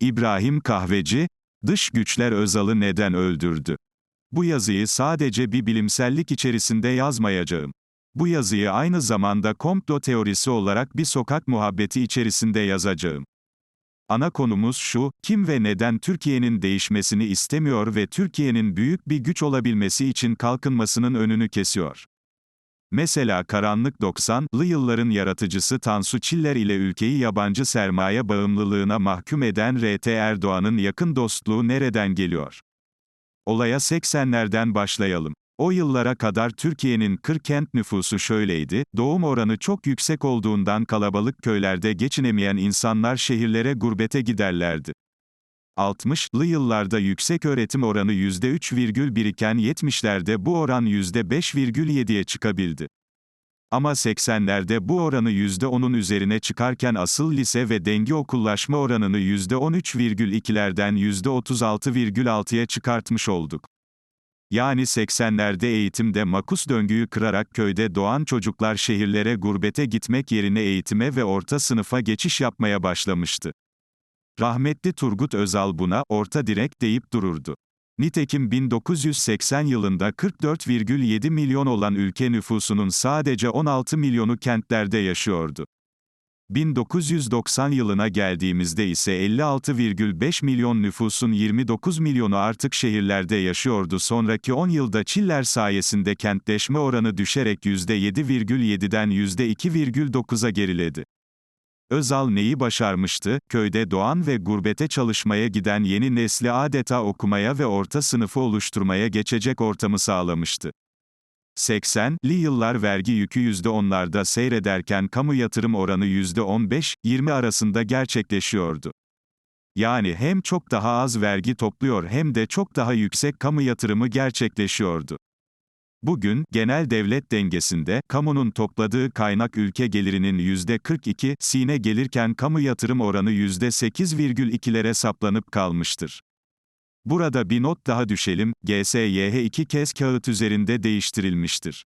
İbrahim Kahveci, dış güçler Özal'ı neden öldürdü? Bu yazıyı sadece bir bilimsellik içerisinde yazmayacağım. Bu yazıyı aynı zamanda komplo teorisi olarak bir sokak muhabbeti içerisinde yazacağım. Ana konumuz şu, kim ve neden Türkiye'nin değişmesini istemiyor ve Türkiye'nin büyük bir güç olabilmesi için kalkınmasının önünü kesiyor. Mesela karanlık 90'lı yılların yaratıcısı Tansu Çiller ile ülkeyi yabancı sermaye bağımlılığına mahkum eden R.T. Erdoğan'ın yakın dostluğu nereden geliyor? Olaya 80'lerden başlayalım. O yıllara kadar Türkiye'nin kır kent nüfusu şöyleydi, doğum oranı çok yüksek olduğundan kalabalık köylerde geçinemeyen insanlar şehirlere gurbete giderlerdi. 60'lı yıllarda yüksek öğretim oranı %3,1 iken 70'lerde bu oran %5,7'ye çıkabildi. Ama 80'lerde bu oranı %10'un üzerine çıkarken asıl lise ve denge okullaşma oranını %13,2'lerden %36,6'ya çıkartmış olduk. Yani 80'lerde eğitimde makus döngüyü kırarak köyde doğan çocuklar şehirlere gurbete gitmek yerine eğitime ve orta sınıfa geçiş yapmaya başlamıştı. Rahmetli Turgut Özal buna orta direk deyip dururdu. Nitekim 1980 yılında 44,7 milyon olan ülke nüfusunun sadece 16 milyonu kentlerde yaşıyordu. 1990 yılına geldiğimizde ise 56,5 milyon nüfusun 29 milyonu artık şehirlerde yaşıyordu. Sonraki 10 yılda Çiller sayesinde kentleşme oranı düşerek %7,7'den %2,9'a geriledi. Özal neyi başarmıştı? Köyde doğan ve gurbete çalışmaya giden yeni nesli adeta okumaya ve orta sınıfı oluşturmaya geçecek ortamı sağlamıştı. 80'li yıllar vergi yükü %10'larda seyrederken kamu yatırım oranı %15-20 arasında gerçekleşiyordu. Yani hem çok daha az vergi topluyor hem de çok daha yüksek kamu yatırımı gerçekleşiyordu. Bugün, genel devlet dengesinde, kamunun topladığı kaynak ülke gelirinin %42 sine gelirken kamu yatırım oranı %8,2'lere saplanıp kalmıştır. Burada bir not daha düşelim, GSYH iki kez kağıt üzerinde değiştirilmiştir.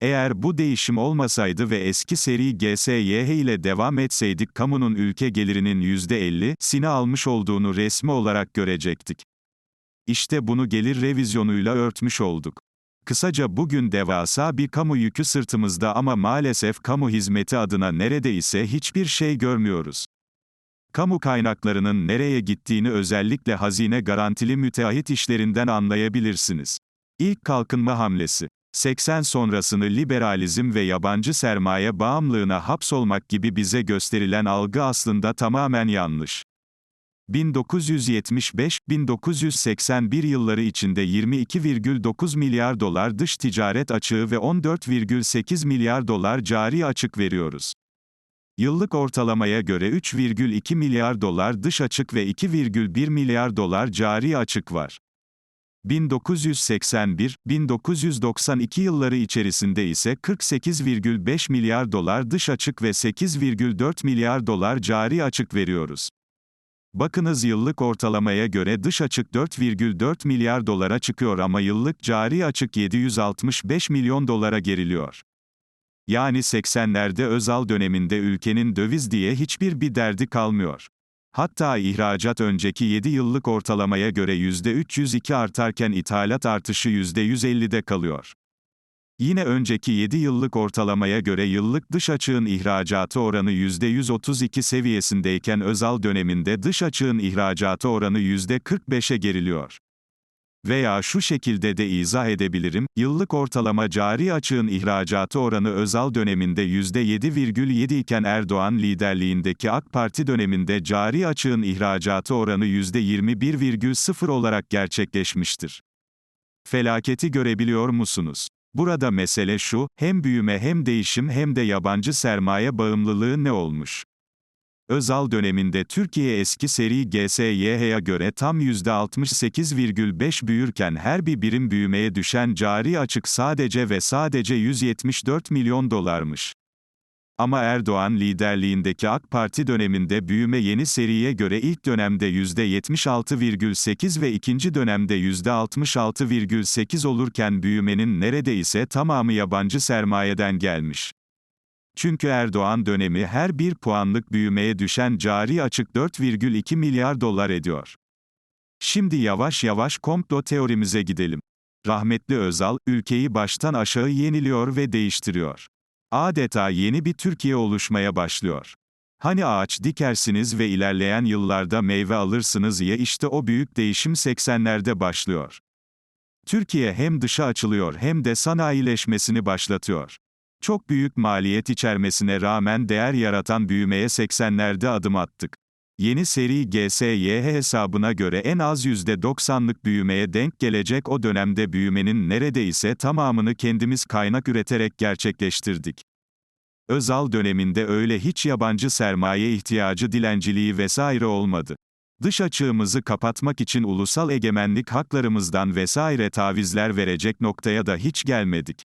Eğer bu değişim olmasaydı ve eski seri GSYH ile devam etseydik kamunun ülke gelirinin %50 sini almış olduğunu resmi olarak görecektik. İşte bunu gelir revizyonuyla örtmüş olduk. Kısaca bugün devasa bir kamu yükü sırtımızda ama maalesef kamu hizmeti adına neredeyse hiçbir şey görmüyoruz. Kamu kaynaklarının nereye gittiğini özellikle hazine garantili müteahhit işlerinden anlayabilirsiniz. İlk kalkınma hamlesi. 80 sonrasını liberalizm ve yabancı sermaye bağımlılığına hapsolmak gibi bize gösterilen algı aslında tamamen yanlış. 1975-1981 yılları içinde 22,9 milyar dolar dış ticaret açığı ve 14,8 milyar dolar cari açık veriyoruz. Yıllık ortalamaya göre 3,2 milyar dolar dış açık ve 2,1 milyar dolar cari açık var. 1981-1992 yılları içerisinde ise 48,5 milyar dolar dış açık ve 8,4 milyar dolar cari açık veriyoruz. Bakınız yıllık ortalamaya göre dış açık 4,4 milyar dolara çıkıyor ama yıllık cari açık 765 milyon dolara geriliyor. Yani 80'lerde Özal döneminde ülkenin döviz diye hiçbir bir derdi kalmıyor. Hatta ihracat önceki 7 yıllık ortalamaya göre %302 artarken ithalat artışı %150'de kalıyor. Yine önceki 7 yıllık ortalamaya göre yıllık dış açığın ihracatı oranı %132 seviyesindeyken Özal döneminde dış açığın ihracatı oranı %45'e geriliyor. Veya şu şekilde de izah edebilirim, yıllık ortalama cari açığın ihracatı oranı Özal döneminde %7,7 iken Erdoğan liderliğindeki AK Parti döneminde cari açığın ihracatı oranı %21,0 olarak gerçekleşmiştir. Felaketi görebiliyor musunuz? Burada mesele şu, hem büyüme hem değişim hem de yabancı sermaye bağımlılığı ne olmuş? Özal döneminde Türkiye eski seri GSYH'ye göre tam %68,5 büyürken her bir birim büyümeye düşen cari açık sadece ve sadece 174 milyon dolarmış. Ama Erdoğan liderliğindeki AK Parti döneminde büyüme yeni seriye göre ilk dönemde %76,8 ve ikinci dönemde %66,8 olurken büyümenin neredeyse tamamı yabancı sermayeden gelmiş. Çünkü Erdoğan dönemi her bir puanlık büyümeye düşen cari açık 4,2 milyar dolar ediyor. Şimdi yavaş yavaş komplo teorimize gidelim. Rahmetli Özal, ülkeyi baştan aşağı yeniliyor ve değiştiriyor. Adeta yeni bir Türkiye oluşmaya başlıyor. Hani ağaç dikersiniz ve ilerleyen yıllarda meyve alırsınız ya işte o büyük değişim 80'lerde başlıyor. Türkiye hem dışa açılıyor hem de sanayileşmesini başlatıyor. Çok büyük maliyet içermesine rağmen değer yaratan büyümeye 80'lerde adım attık. Yeni seri GSYH hesabına göre en az %90'lık büyümeye denk gelecek o dönemde büyümenin neredeyse tamamını kendimiz kaynak üreterek gerçekleştirdik. Özal döneminde öyle hiç yabancı sermaye ihtiyacı dilenciliği vesaire olmadı. Dış açığımızı kapatmak için ulusal egemenlik haklarımızdan vesaire tavizler verecek noktaya da hiç gelmedik.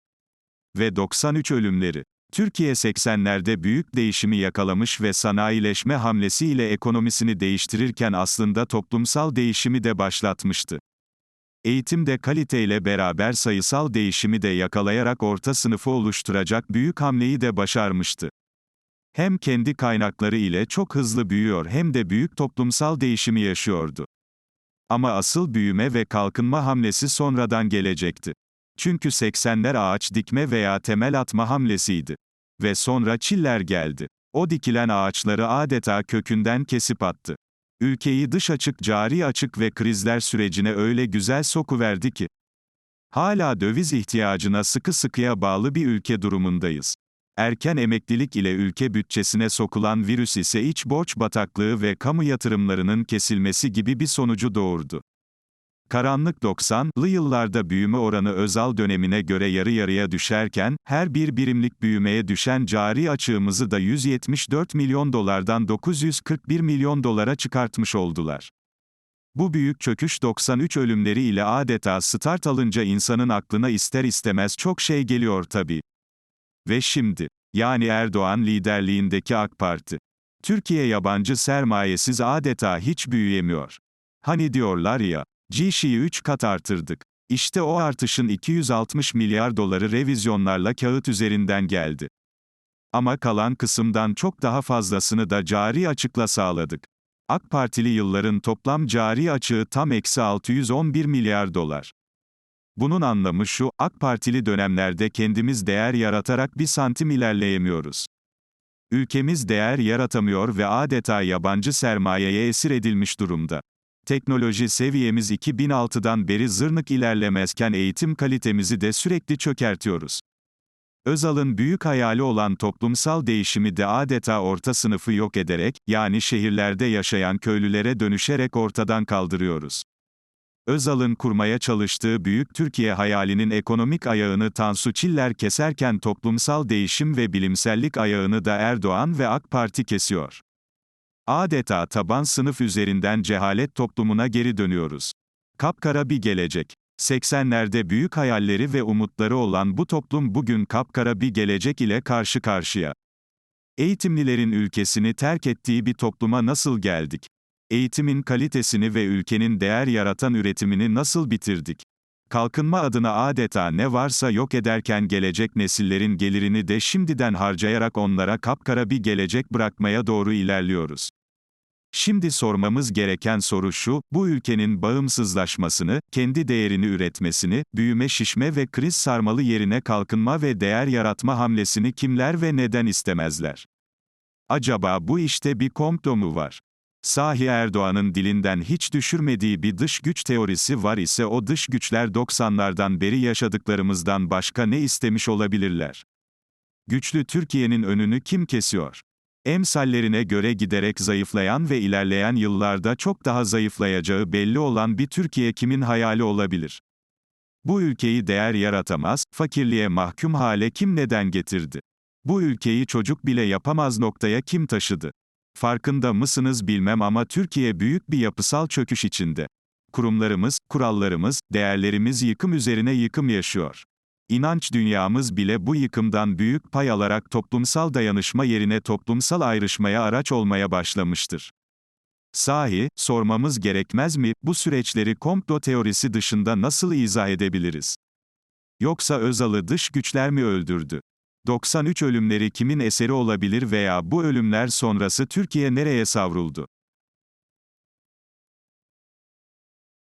Ve 93 ölümleri. Türkiye 80'lerde büyük değişimi yakalamış ve sanayileşme hamlesiyle ekonomisini değiştirirken aslında toplumsal değişimi de başlatmıştı. Eğitimde kaliteyle beraber sayısal değişimi de yakalayarak orta sınıfı oluşturacak büyük hamleyi de başarmıştı. Hem kendi kaynakları ile çok hızlı büyüyor hem de büyük toplumsal değişimi yaşıyordu. Ama asıl büyüme ve kalkınma hamlesi sonradan gelecekti. Çünkü 80'ler ağaç dikme veya temel atma hamlesiydi. Ve sonra çiller geldi. O dikilen ağaçları adeta kökünden kesip attı. Ülkeyi dış açık cari açık ve krizler sürecine öyle güzel sokuverdi ki. Hala döviz ihtiyacına sıkı sıkıya bağlı bir ülke durumundayız. Erken emeklilik ile ülke bütçesine sokulan virüs ise iç borç bataklığı ve kamu yatırımlarının kesilmesi gibi bir sonucu doğurdu. Karanlık 90'lı yıllarda büyüme oranı Özal dönemine göre yarı yarıya düşerken, her bir birimlik büyümeye düşen cari açığımızı da 174 milyon dolardan 941 milyon dolara çıkartmış oldular. Bu büyük çöküş 93 ölümleri ile adeta start alınca insanın aklına ister istemez çok şey geliyor tabii. Ve şimdi, yani Erdoğan liderliğindeki AK Parti. Türkiye yabancı sermayesiz adeta hiç büyüyemiyor. Hani diyorlar ya, GŞ'yi 3 kat artırdık. İşte o artışın 260 milyar doları revizyonlarla kağıt üzerinden geldi. Ama kalan kısımdan çok daha fazlasını da cari açıkla sağladık. AK Partili yılların toplam cari açığı tam eksi 611 milyar dolar. Bunun anlamı şu, AK Partili dönemlerde kendimiz değer yaratarak bir santim ilerleyemiyoruz. Ülkemiz değer yaratamıyor ve adeta yabancı sermayeye esir edilmiş durumda. Teknoloji seviyemiz 2006'dan beri zırnık ilerlemezken eğitim kalitemizi de sürekli çökertiyoruz. Özal'ın büyük hayali olan toplumsal değişimi de adeta orta sınıfı yok ederek, yani şehirlerde yaşayan köylülere dönüşerek ortadan kaldırıyoruz. Özal'ın kurmaya çalıştığı büyük Türkiye hayalinin ekonomik ayağını Tansu Çiller keserken toplumsal değişim ve bilimsellik ayağını da Erdoğan ve AK Parti kesiyor. Adeta taban sınıf üzerinden cehalet toplumuna geri dönüyoruz. Kapkara bir gelecek. 80'lerde büyük hayalleri ve umutları olan bu toplum bugün kapkara bir gelecek ile karşı karşıya. Eğitimlilerin ülkesini terk ettiği bir topluma nasıl geldik? Eğitimin kalitesini ve ülkenin değer yaratan üretimini nasıl bitirdik? Kalkınma adına adeta ne varsa yok ederken gelecek nesillerin gelirini de şimdiden harcayarak onlara kapkara bir gelecek bırakmaya doğru ilerliyoruz. Şimdi sormamız gereken soru şu, bu ülkenin bağımsızlaşmasını, kendi değerini üretmesini, büyüme şişme ve kriz sarmalı yerine kalkınma ve değer yaratma hamlesini kimler ve neden istemezler? Acaba bu işte bir komplo mu var? Sahi Erdoğan'ın dilinden hiç düşürmediği bir dış güç teorisi var ise o dış güçler 90'lardan beri yaşadıklarımızdan başka ne istemiş olabilirler? Güçlü Türkiye'nin önünü kim kesiyor? Emsallerine göre giderek zayıflayan ve ilerleyen yıllarda çok daha zayıflayacağı belli olan bir Türkiye kimin hayali olabilir? Bu ülkeyi değer yaratamaz, fakirliğe mahkum hale kim neden getirdi? Bu ülkeyi çocuk bile yapamaz noktaya kim taşıdı? Farkında mısınız bilmem ama Türkiye büyük bir yapısal çöküş içinde. Kurumlarımız, kurallarımız, değerlerimiz yıkım üzerine yıkım yaşıyor. İnanç dünyamız bile bu yıkımdan büyük pay alarak toplumsal dayanışma yerine toplumsal ayrışmaya araç olmaya başlamıştır. Sahi, sormamız gerekmez mi, bu süreçleri komplo teorisi dışında nasıl izah edebiliriz? Yoksa Özal'ı dış güçler mi öldürdü? 93 ölümleri kimin eseri olabilir veya bu ölümler sonrası Türkiye nereye savruldu?